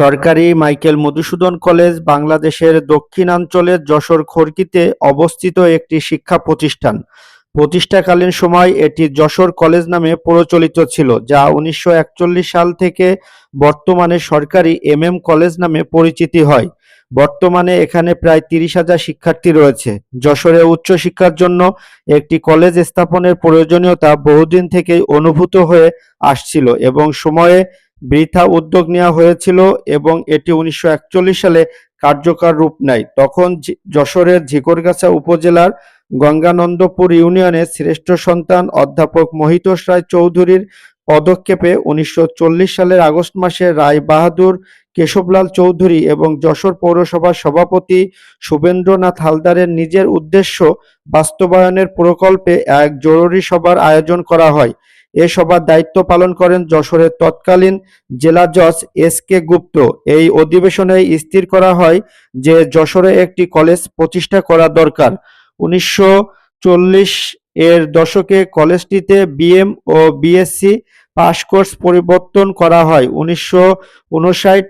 সরকারি Michael Madhusudan college বাংলাদেশের দক্ষিণাঞ্চলের যশোর খড়কিতে অবস্থিত একটি শিক্ষা প্রতিষ্ঠান। প্রতিষ্ঠাকালীন সময় এটি যশোর কলেজ নামে প্রচলিত ছিল, যা উনিশশো একচল্লিশ সাল থেকে বর্তমানে সরকারি এম এম কলেজ নামে পরিচিতি হয়। বর্তমানে এখানে প্রায় তিরিশ হাজার শিক্ষার্থী রয়েছে। যশোরে উচ্চশিক্ষার জন্য একটি কলেজ স্থাপনের প্রয়োজনীয়তা বহুদিন থেকেই অনুভূত হয়ে আসছিল এবং সময়ে বৃথা উদ্যোগ নেওয়া হয়েছিল এবং এটি উনিশশো একচল্লিশ সালে কার্যকর রূপ নেয়। তখন যশোরের ঝিকরগাছা উপজেলার গঙ্গানন্দপুর ইউনিয়নের শ্রেষ্ঠ সন্তান অধ্যাপক মহিতোষ রায় চৌধুরীর পদক্ষেপে উনিশশো চল্লিশ সালের আগস্ট মাসে রায় বাহাদুর কেশবলাল চৌধুরী এবং যশোর পৌরসভার সভাপতি শুভেন্দ্রনাথ হালদারের নিজের উদ্দেশ্য বাস্তবায়নের প্রকল্পে এক জরুরি সভার আয়োজন করা হয়। এ সভার দায়িত্ব পালন করেন যশোরের তৎকালীন জেলা জজ এস কে গুপ্ত। এই অধিবেশনে স্থির করা হয় যে যশোরে একটি কলেজ প্রতিষ্ঠা করা দরকার। উনিশশো চল্লিশ এর দশকে কলেজটিতে বিএম ও বিএসসি পাস কোর্স পরিবর্তন করা হয়। উনিশশো উনষাট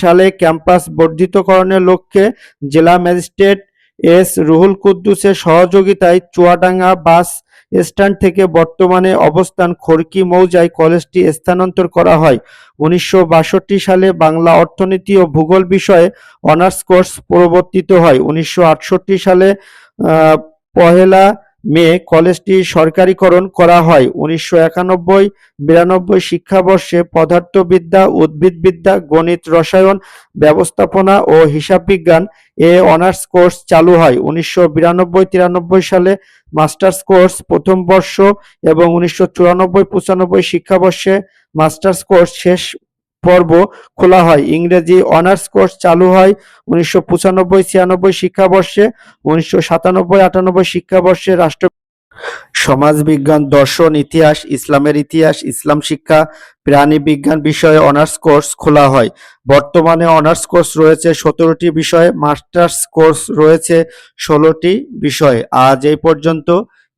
সালে ক্যাম্পাস বর্ধিতকরণের লক্ষ্যে জেলা ম্যাজিস্ট্রেট এস. রুহুল কুদ্দুসের সহযোগিতায় চুয়াডাঙ্গা বাস স্ট্যান্ড থেকে বর্তমানে অবস্থান খড়কি মৌজায় কলেজটি স্থানান্তর করা হয়। উনিশশো বাষট্টি সালে বাংলা অর্থনীতি ও ভূগোল বিষয়ে অনার্স কোর্স প্রবর্তিত হয়। উনিশশো আটষট্টি সালে পহেলা মে কলেজটি সরকারিকরণ করা হয়। উনিশশো একানব্বই বিরানব্বই শিক্ষাবর্ষে পদার্থবিদ্যা, উদ্ভিদবিদ্যা, গণিত, রসায়ন, ব্যবস্থাপনা ও হিসাব বিজ্ঞান এ অনার্স কোর্স চালু হয়। উনিশশো বিরানব্বই তিরানব্বই সালে মাস্টার্স কোর্স প্রথম বর্ষ এবং উনিশশো চুরানব্বই পঁচানব্বই শিক্ষাবর্ষে মাস্টার্স কোর্স শেষ পর্ব খোলা হয়। ইংরেজি অনার্স কোর্স চালু হয় উনিশশো পঁচানব্বই, ছিয়ানব্বই শিক্ষাবর্ষে, উনিশশো সাতানব্বই, আটানব্বই শিক্ষাবর্ষে রাষ্ট্র সমাজবিজ্ঞান দর্শন, ইতিহাস, ইসলামের ইতিহাস, ইসলাম শিক্ষা, প্রাণী বিজ্ঞান বিষয়ে অনার্স কোর্স খোলা হয়। বর্তমানে অনার্স কোর্স রয়েছে সতেরোটি বিষয়ে, মাস্টার্স কোর্স রয়েছে ষোলোটি বিষয়ে। আজ এই পর্যন্ত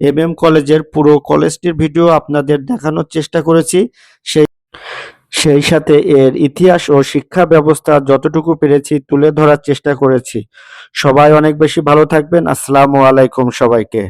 এম এম কলেজের পুরো কলেজটির ভিডিও আপনাদের দেখানোর চেষ্টা করেছি। সেই সেই সাথে এর ইতিহাস ও শিক্ষা ব্যবস্থা যতটুকু পেরেছি তুলে ধরার চেষ্টা করেছি। সবাই অনেক বেশি ভালো থাকবেন। আসসালামু আলাইকুম সবাইকে।